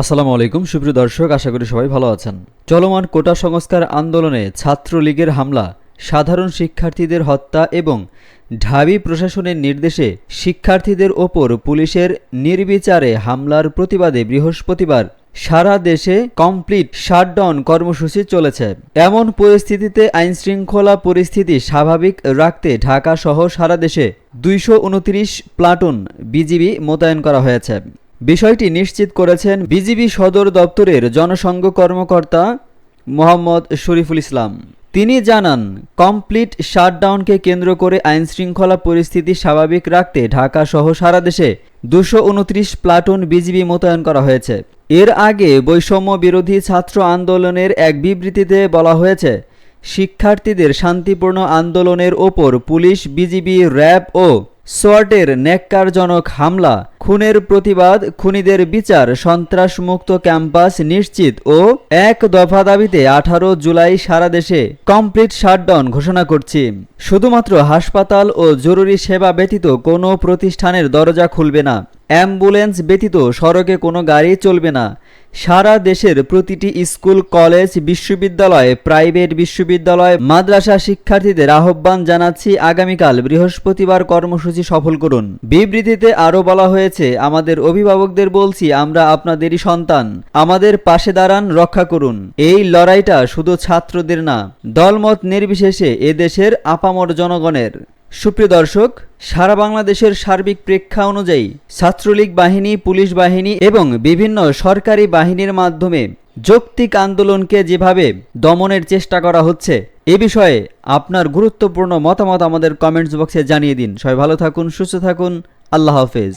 আসসালামু আলাইকুম, সুপ্রিয় দর্শক, আশা করি সবাই ভালো আছেন। চলমান কোটা সংস্কার আন্দোলনে ছাত্রলীগের হামলা, সাধারণ শিক্ষার্থীদের হত্যা এবং ঢাবি প্রশাসনের নির্দেশে শিক্ষার্থীদের ওপর পুলিশের নির্বিচারে হামলার প্রতিবাদে বৃহস্পতিবার সারা দেশে কমপ্লিট শাটডাউন কর্মসূচি চলেছে। এমন পরিস্থিতিতে আইনশৃঙ্খলা পরিস্থিতি স্বাভাবিক রাখতে ঢাকা সহ সারা দেশে দুইশো উনত্রিশ প্লাটুন বিজিবি মোতায়েন করা হয়েছে। বিষয়টি নিশ্চিত করেছেন বিজিবি সদর দপ্তরের জনসংঘ কর্মকর্তা মোহাম্মদ শরীফুল ইসলাম। তিনি জানান, কমপ্লিট শাটডাউনকে কেন্দ্র করে আইনশৃঙ্খলা পরিস্থিতি স্বাভাবিক রাখতে ঢাকা সহ সারা দেশে দুশো উনত্রিশ প্লাটুন বিজিবি মোতায়েন করা হয়েছে। এর আগে বৈষম্য বিরোধী ছাত্র আন্দোলনের এক বিবৃতিতে বলা হয়েছে, শিক্ষার্থীদের শান্তিপূর্ণ আন্দোলনের ওপর পুলিশ, বিজিবি, র্যাব ও সোয়াটের ন্যাক্কারজনক হামলা খুনের প্রতিবাদ, খুনিদের বিচার, সন্ত্রাসমুক্ত ক্যাম্পাস নিশ্চিত ও এক দফা দাবিতে আঠারো জুলাই সারা দেশে কমপ্লিট শাটডাউন ঘোষণা করছি। শুধুমাত্র হাসপাতাল ও জরুরি সেবা ব্যতীত কোনো প্রতিষ্ঠানের দরজা খুলবে না। অ্যাম্বুলেন্স ব্যতীত সড়কে কোনো গাড়ি চলবে না। সারা দেশের প্রতিটি স্কুল, কলেজ, বিশ্ববিদ্যালয়, প্রাইভেট বিশ্ববিদ্যালয়, মাদ্রাসা শিক্ষার্থীদের আহ্বান জানাচ্ছি আগামীকাল বৃহস্পতিবার কর্মসূচি সফল করুন। বিবৃতিতে আরও বলা হয়েছে আমাদের অভিভাবকদের বলছি, আমরা আপনাদেরই সন্তান। আমাদের পাশে দাঁড়ান, রক্ষা করুন। এই লড়াইটা শুধু ছাত্রদের না, দলমত নির্বিশেষে এদেশের আপামর জনগণের। সুপ্রিয় দর্শক, সারা বাংলাদেশের সার্বিক প্রেক্ষা অনুযায়ী ছাত্রলীগ বাহিনী, পুলিশ বাহিনী এবং বিভিন্ন সরকারি বাহিনীর মাধ্যমে যৌক্তিক আন্দোলনকে যেভাবে দমনের চেষ্টা করা হচ্ছে, এ বিষয়ে আপনার গুরুত্বপূর্ণ মতামত আমাদের কমেন্টস বক্সে জানিয়ে দিন। সবাই ভালো থাকুন, সুস্থ থাকুন। আল্লাহ হাফেজ।